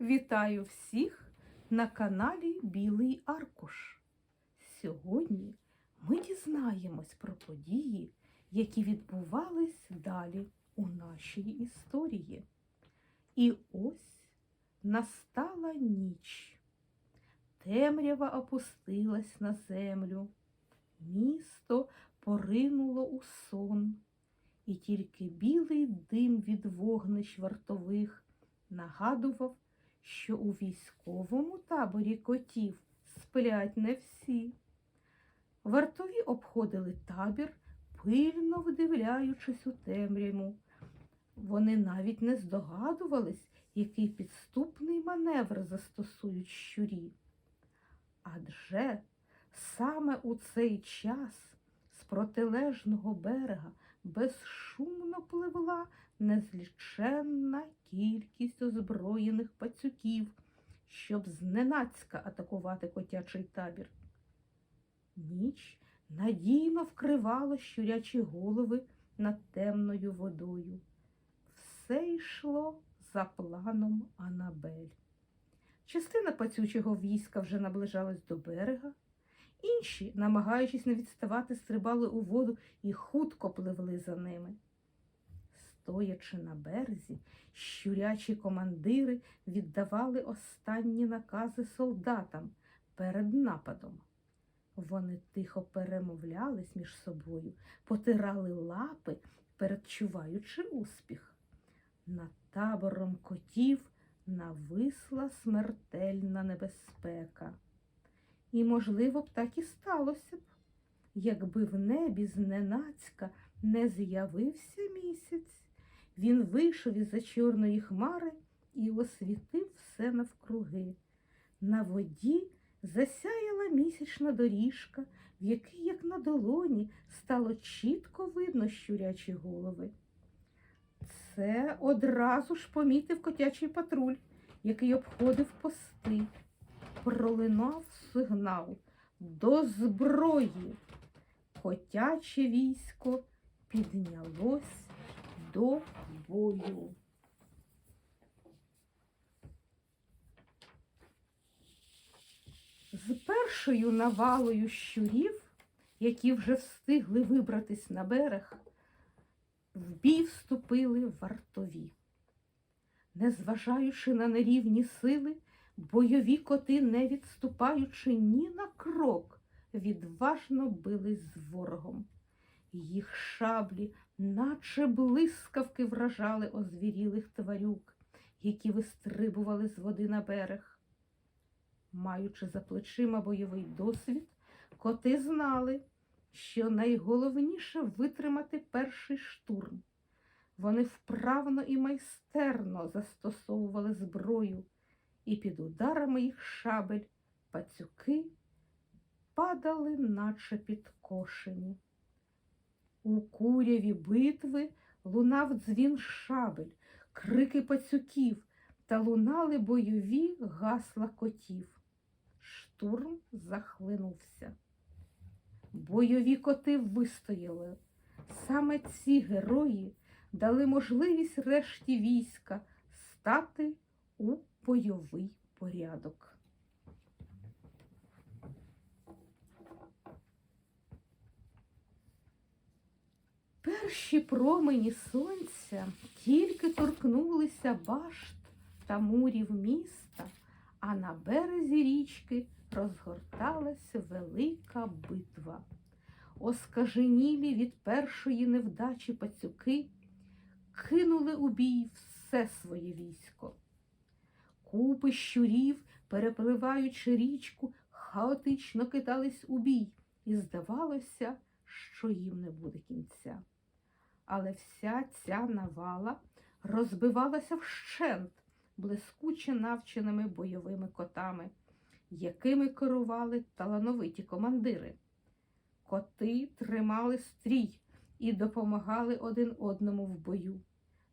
Вітаю всіх на каналі Білий Аркуш. Сьогодні ми дізнаємось про події, які відбувались далі у нашій історії. І ось настала ніч. Темрява опустилась на землю, місто поринуло у сон, і тільки білий дим від вогнищ вартових нагадував, що у військовому таборі котів сплять не всі. Вартові обходили табір, пильно вдивляючись у темряву. Вони навіть не здогадувались, який підступний маневр застосують щурі. Адже саме у цей час з протилежного берега безшумно пливла незліченна зненацька атакувати котячий табір. Ніч надійно вкривала щурячі голови над темною водою. Все йшло за планом Анабель. Частина пацючого війська вже наближалась до берега, інші, намагаючись не відставати, стрибали у воду і хутко пливли за ними. Стоячи на березі, щурячі командири віддавали останні накази солдатам перед нападом. Вони тихо перемовлялись між собою, потирали лапи, передчуваючи успіх. Над табором котів нависла смертельна небезпека. І, можливо, б так і сталося б, якби в небі зненацька не з'явився місяць. Він вийшов із-за чорної хмари і освітив все навкруги. На воді засяяла місячна доріжка, в якій, як на долоні, стало чітко видно щурячі голови. Це одразу ж помітив котячий патруль, який обходив пости. Пролинав сигнал до зброї. Котяче військо піднялось до бою. З першою навалою щурів, які вже встигли вибратись на берег, в бій вступили вартові. Незважаючи на нерівні сили, бойові коти, не відступаючи ні на крок, відважно бились з ворогом. Їх шаблі, наче блискавки, вражали озвірілих тварюк, які вистрибували з води на берег. Маючи за плечима бойовий досвід, коти знали, що найголовніше витримати перший штурм. Вони вправно і майстерно застосовували зброю, і під ударами їх шабель пацюки падали, наче підкошені. У куряві битви лунав дзвін шабель, крики пацюків та лунали бойові гасла котів. Штурм захлинувся. Бойові коти вистояли. Саме ці герої дали можливість решті війська стати у бойовий порядок. Перші промені сонця тільки торкнулися башт та мурів міста, а на березі річки розгорталась велика битва. Оскаженілі від першої невдачі пацюки кинули у бій все своє військо. Купи щурів, перепливаючи річку, хаотично кидались у бій, і здавалося, що їм не буде кінця. Але вся ця навала розбивалася вщент блискуче навченими бойовими котами, якими керували талановиті командири. Коти тримали стрій і допомагали один одному в бою.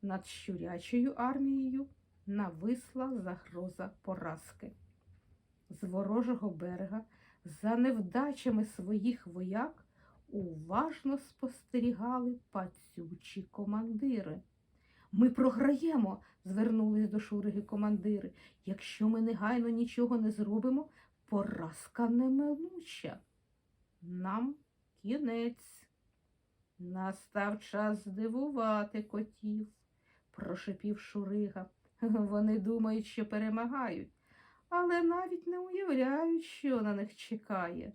Над щурячою армією нависла загроза поразки. З ворожого берега, за невдачами своїх вояк, уважно спостерігали пацючі командири. Ми програємо, звернулись до Шуриги командири. Якщо ми негайно нічого не зробимо, поразка неминуча. Нам кінець. Настав час здивувати котів, прошепів Шурига. Вони думають, що перемагають, але навіть не уявляють, що на них чекає.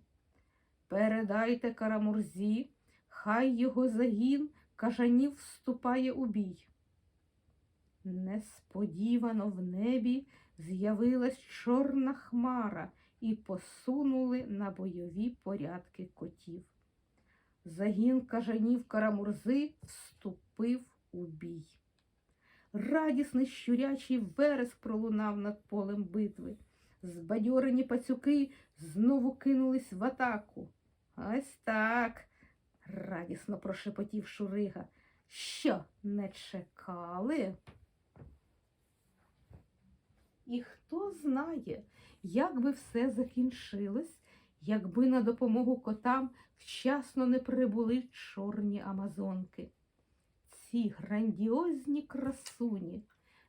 Передайте Карамурзі, хай його загін кажанів вступає у бій. Несподівано в небі з'явилась чорна хмара і посунули на бойові порядки котів. Загін кажанів Карамурзи вступив у бій. Радісний щурячий вереск пролунав над полем битви. Збадьорені пацюки знову кинулись в атаку. Ось так, радісно прошепотів Шурига. Що, не чекали? І хто знає, як би все закінчилось, якби на допомогу котам вчасно не прибули чорні амазонки. Ці грандіозні красуні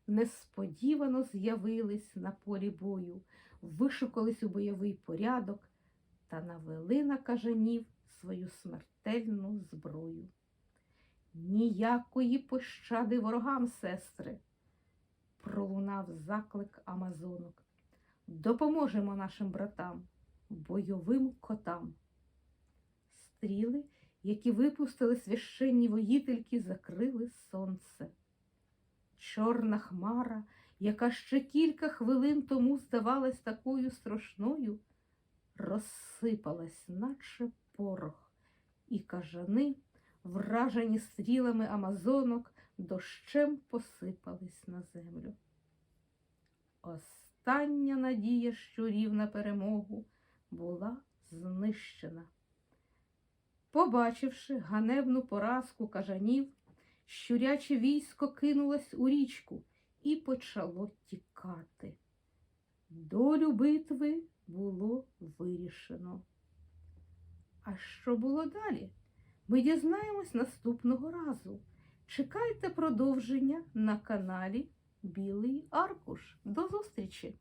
несподівано з'явились на полі бою, вишукались у бойовий порядок та навели на кажанів свою смертельну зброю. Ніякої пощади ворогам, сестри, пролунав заклик амазонок. Допоможемо нашим братам, бойовим котам. Стріли, які випустили священні воїтельки, закрили сонце. Чорна хмара, яка ще кілька хвилин тому здавалась такою страшною, розсипалась, наче порох, і кажани, вражені стрілами амазонок, дощем посипались на землю. Остання надія щурів на перемогу була знищена. Побачивши ганебну поразку кажанів, щуряче військо кинулось у річку і почало тікати. Долю битви було вирішено. А що було далі? Ми дізнаємось наступного разу. Чекайте продовження на каналі Білий Аркуш. До зустрічі!